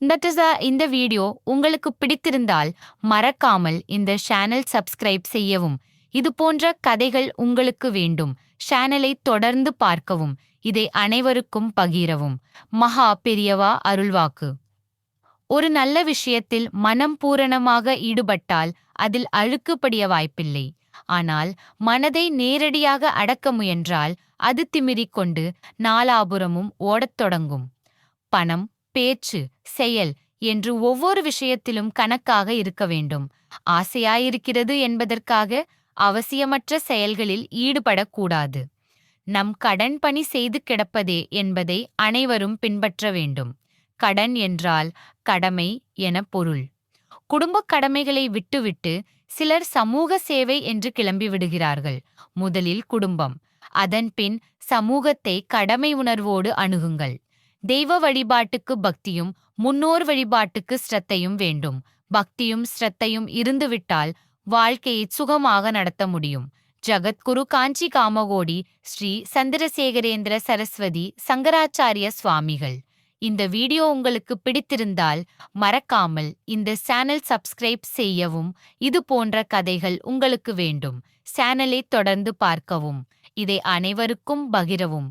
இந்த வீடியோ உங்களுக்கு பிடித்திருந்தால் மறக்காமல் இந்த சேனல் சப்ஸ்கிரைப் செய்யவும். இது போன்ற கதைகள் உங்களுக்கு வேண்டும். சேனலை தொடர்ந்து பார்க்கவும். இதை அனைவருக்கும் பகிரவும். மகா பெரியவா அருள்வாக்கு. ஒரு நல்ல விஷயத்தில் மனம் பூரணமாக ஈடுபட்டால் அதில் அழுக்குப்படிய வாய்ப்பில்லை. ஆனால் மனதை நேரடியாக அடக்க முயன்றால் அது திமிரிக் கொண்டு நாலாபுரமும் ஓடத் தொடங்கும். பணம் பேச்சு செயல் என்று ஒவ்வொரு விஷயத்திலும் கணக்காக இருக்க வேண்டும். ஆசையாயிருக்கிறது என்பதற்காக அவசியமற்ற செயல்களில் ஈடுபடக்கூடாது. நம் கடன் பணி செய்து கிடப்பதே என்பதை அனைவரும் பின்பற்ற வேண்டும். கடன் என்றால் கடமை என பொருள். குடும்பக் கடமைகளை விட்டுவிட்டு சிலர் சமூக சேவை என்று கிளம்பிவிடுகிறார்கள் முதலில் குடும்பம். அதன்பின் சமூகத்தை கடமை உணர்வோடு அணுகுங்கள். தெய்வ வழிபாட்டுக்கு பக்தியும் முன்னோர் வழிபாட்டுக்கு ஸ்ரத்தையும் வேண்டும். பக்தியும் ஸ்ரத்தையும் இருந்துவிட்டால் வாழ்க்கையை சுகமாக நடத்த முடியும். ஜகத்குரு காஞ்சி காமகோடி ஸ்ரீ சந்திரசேகரேந்திர சரஸ்வதி சங்கராச்சாரிய சுவாமிகள். இந்த வீடியோ உங்களுக்கு பிடித்திருந்தால் மறக்காமல் இந்த சேனல் சப்ஸ்கிரைப் செய்யவும் இது போன்ற கதைகள் உங்களுக்கு வேண்டும். சேனலை தொடர்ந்து பார்க்கவும். இதை அனைவருக்கும் பகிரவும்.